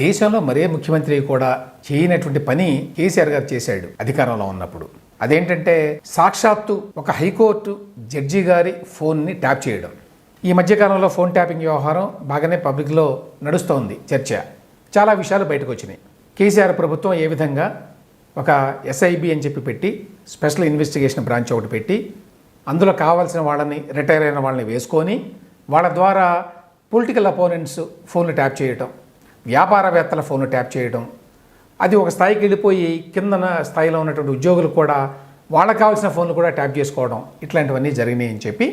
దేశంలో మరే ముఖ్యమంత్రి కూడా చేయనటువంటి పని కేసీఆర్ గారు చేశాడు అధికారంలో ఉన్నప్పుడు. అదేంటంటే సాక్షాత్తు ఒక హైకోర్టు జడ్జి గారి ఫోన్ని ట్యాప్ చేయడం. ఈ మధ్యకాలంలో ఫోన్ ట్యాపింగ్ వ్యవహారం బాగానే పబ్లిక్లో నడుస్తోంది చర్చ. చాలా విషయాలు బయటకు వచ్చినాయి. కేసీఆర్ ప్రభుత్వం ఏ విధంగా ఒక ఎస్ఐబి అని చెప్పి పెట్టి స్పెషల్ ఇన్వెస్టిగేషన్ బ్రాంచ్ ఒకటి పెట్టి అందులో కావాల్సిన వాళ్ళని రిటైర్ అయిన వాళ్ళని వేసుకొని వాళ్ళ ద్వారా పొలిటికల్ అపోనెంట్స్ ఫోన్లు ట్యాప్ చేయటం. వ్యాపారవేత్తల ఫోన్లు ట్యాప్ చేయడం. అది ఒక స్థాయికి వెళ్ళిపోయి కిందన స్థాయిలో ఉన్నటువంటి ఉద్యోగులు కూడా వాళ్ళకి కావాల్సిన ఫోన్లు కూడా ట్యాప్ చేసుకోవడం ఇట్లాంటివన్నీ జరిగినాయి అని చెప్పి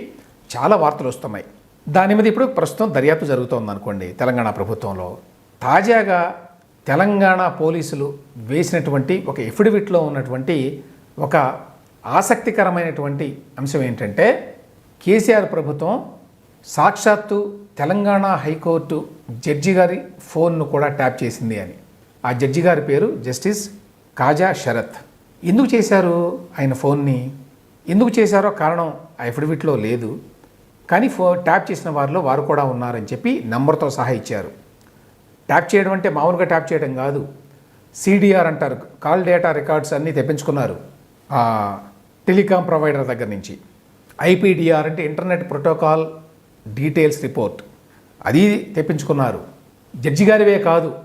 చాలా వార్తలు వస్తున్నాయి. దాని మీద ఇప్పుడు ప్రస్తుతం దర్యాప్తు జరుగుతోంది అనుకోండి తెలంగాణ ప్రభుత్వంలో. తాజాగా తెలంగాణ పోలీసులు వేసినటువంటి ఒక ఎఫిడవిట్లో ఉన్నటువంటి ఒక ఆసక్తికరమైనటువంటి అంశం ఏంటంటే కేసీఆర్ ప్రభుత్వం సాక్షాత్తు తెలంగాణ హైకోర్టు జడ్జి గారి ఫోన్ను కూడా ట్యాప్ చేసింది అని. ఆ జడ్జి గారి పేరు జస్టిస్ కాజా శరత్. ఎందుకు చేశారు ఆయన ఫోన్ని? ఎందుకు చేశారో కారణం అఫిడవిట్లో ఎఫిడవిట్లో లేదు. కానీ ఫో ట్యాప్ చేసిన వారిలో వారు కూడా ఉన్నారని చెప్పి నెంబర్తో సహా ఇచ్చారు. ట్యాప్ చేయడం అంటే మామూలుగా ట్యాప్ చేయడం కాదు. సిడిఆర్ అంటారు. కాల్ డేటా రికార్డ్స్ అన్నీ తెప్పించుకున్నారు టెలికాం ప్రొవైడర్ దగ్గర నుంచి. ఐపీడిఆర్ అంటే ఇంటర్నెట్ ప్రోటోకాల్ డీటెయిల్స్ రిపోర్ట్. అది తెప్పించుకున్నారు. జడ్జి గారివే కాదు.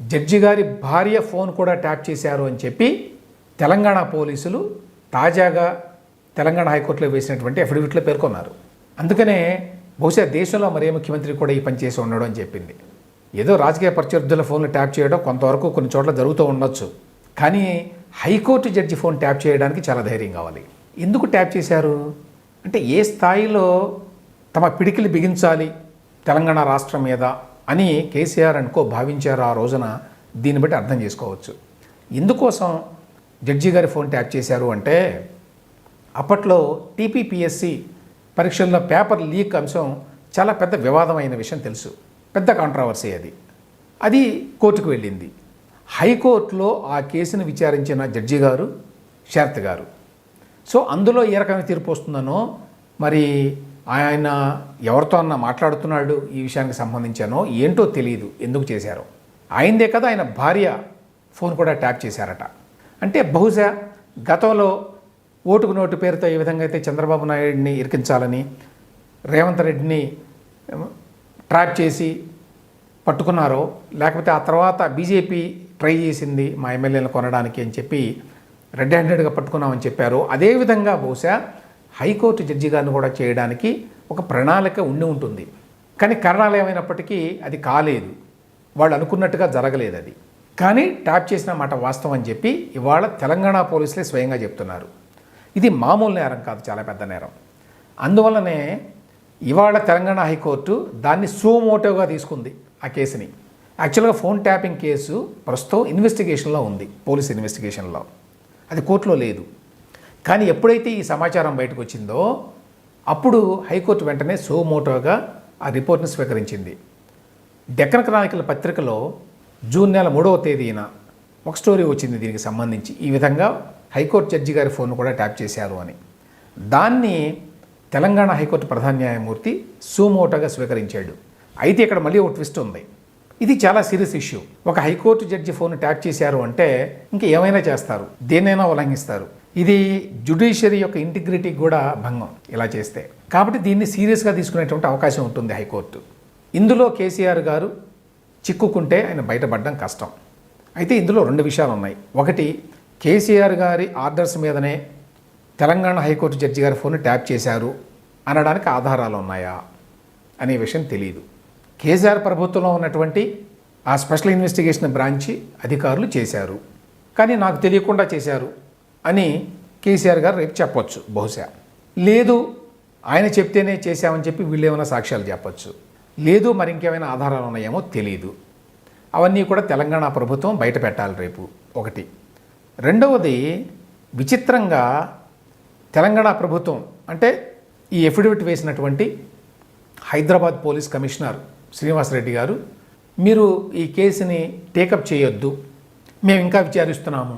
జడ్జి గారి భార్య ఫోన్ కూడా ట్యాప్ చేశారు అని చెప్పి తెలంగాణ పోలీసులు తాజాగా తెలంగాణ హైకోర్టులో వేసినటువంటి అఫిడవిట్లో పేర్కొన్నారు. అందుకనే బహుశా దేశంలో మరే ముఖ్యమంత్రి కూడా ఈ పని చేసి ఉండడం అని చెప్పింది. ఏదో రాజకీయ ప్రత్యర్థుల ఫోన్లు ట్యాప్ చేయడం కొంతవరకు కొన్ని చోట్ల జరుగుతూ ఉండొచ్చు. కానీ హైకోర్టు జడ్జి ఫోన్ ట్యాప్ చేయడానికి చాలా ధైర్యం కావాలి. ఎందుకు ట్యాప్ చేశారు? అంటే ఏ స్థాయిలో తమ పిడికిలు బిగించాలి తెలంగాణ రాష్ట్రం మీద అని కేసీఆర్ అనుకో భావించారు ఆ రోజున దీన్ని బట్టి అర్థం చేసుకోవచ్చు. ఎందుకోసం జడ్జి గారి ఫోన్ ట్యాప్ చేశారు అంటే అప్పట్లో టీపీపీఎస్సి పరీక్షల్లో పేపర్ లీక్ అంశం చాలా పెద్ద వివాదమైన విషయం తెలుసు. పెద్ద కాంట్రవర్సీ అది. అది కోర్టుకు వెళ్ళింది. హైకోర్టులో ఆ కేసును విచారించిన జడ్జి గారు శారత్ గారు. సో అందులో ఏ రకమైన తీర్పు వస్తుందనో మరి ఆయన ఎవరితో అన్న మాట్లాడుతున్నాడు ఈ విషయానికి సంబంధించానో ఏంటో తెలియదు ఎందుకు చేశారో. ఆయనదే కదా ఆయన భార్య ఫోన్ కూడా ట్యాప్ చేశారట. అంటే బహుశా గతంలో ఓటుకు నోటు పేరుతో ఏ విధంగా అయితే చంద్రబాబు నాయుడిని ఇరికించాలని రేవంత్ రెడ్డిని ట్రాప్ చేసి పట్టుకున్నారో లేకపోతే ఆ తర్వాత బీజేపీ ట్రై చేసింది మా ఎమ్మెల్యేలను కొనడానికి అని చెప్పి రెడ్ హ్యాండెడ్గా పట్టుకున్నామని చెప్పారు అదేవిధంగా బహుశా హైకోర్టు జడ్జి గారిని కూడా చేయడానికి ఒక ప్రణాళిక ఉండి ఉంటుంది. కానీ కరణాలు ఏమైనప్పటికీ అది కాలేదు. వాళ్ళు అనుకున్నట్టుగా జరగలేదు అది. కానీ ట్యాప్ చేసిన మాట వాస్తవం అని చెప్పి ఇవాళ తెలంగాణ పోలీసులే స్వయంగా చెప్తున్నారు. ఇది మామూలు నేరం కాదు చాలా పెద్ద నేరం. అందువల్లనే ఇవాళ తెలంగాణ హైకోర్టు దాన్ని సూమోటోగా తీసుకుంది ఆ కేసుని. యాక్చువల్గా ఫోన్ ట్యాపింగ్ కేసు ప్రస్తుతం ఇన్వెస్టిగేషన్లో ఉంది పోలీస్ ఇన్వెస్టిగేషన్లో. అది కోర్టులో లేదు. కానీ ఎప్పుడైతే ఈ సమాచారం బయటకు వచ్చిందో అప్పుడు హైకోర్టు వెంటనే సోమోటోగా ఆ రిపోర్ట్ని స్వీకరించింది. డెక్కన్ క్రానికల్ పత్రికలో జూన్ నెల మూడవ తేదీన ఒక స్టోరీ వచ్చింది దీనికి సంబంధించి. ఈ విధంగా హైకోర్టు జడ్జి గారి ఫోన్ కూడా ట్యాప్ చేశారు అని. దాన్ని తెలంగాణ హైకోర్టు ప్రధాన న్యాయమూర్తి సూమోటోగా స్వీకరించాడు. అయితే ఇక్కడ మళ్ళీ ఒక ట్విస్ట్ ఉంది. ఇది చాలా సీరియస్ ఇష్యూ. ఒక high court judge phone tap చేశారు అంటే ఇంకా ఏమైనా చేస్తారు. దేన్నైనా ఉల్లంఘిస్తారు. ఇది జుడిషియరీ యొక్క ఇంటిగ్రిటీ కూడా భంగం ఇలా చేస్తే. కాబట్టి దీన్ని సీరియస్గా తీసుకునేటువంటి అవకాశం ఉంటుంది హైకోర్టు. ఇందులో కేసీఆర్ గారు చిక్కుకుంటే ఆయన బయటపడడం కష్టం. అయితే ఇందులో రెండు విషయాలు ఉన్నాయి ఒకటి కేసీఆర్ గారి ఆర్డర్స్ మీదనే తెలంగాణ హైకోర్టు జడ్జి గారి ఫోన్ ట్యాప్ చేశారు అనడానికి ఆధారాలు ఉన్నాయా అనే విషయం తెలియదు కేసీఆర్ ప్రభుత్వంలో ఉన్నటువంటి ఆ స్పెషల్ ఇన్వెస్టిగేషన్ బ్రాంచి అధికారులు చేశారు. కానీ నాకు తెలియకుండా చేశారు. అని కేసీఆర్ గారు రేపు చెప్పొచ్చు బహుశా. లేదు ఆయన చెప్తేనే చేశామని చెప్పి వీళ్ళు ఏమైనా సాక్ష్యాలు చెప్పొచ్చు. లేదు మరి ఇంకేమైనా ఆధారాలు ఉన్నాయేమో తెలియదు అవన్నీ కూడా తెలంగాణ ప్రభుత్వం బయట పెట్టాలి రేపు. ఒకటి. రెండవది విచిత్రంగా తెలంగాణ ప్రభుత్వం అంటే ఈ ఎఫిడవిట్ వేసినటువంటి హైదరాబాద్ పోలీస్ కమిషనర్ శ్రీనివాసరెడ్డి గారు మీరు ఈ కేసుని టేకప్ చేయొద్దు మేము ఇంకా విచారిస్తున్నాము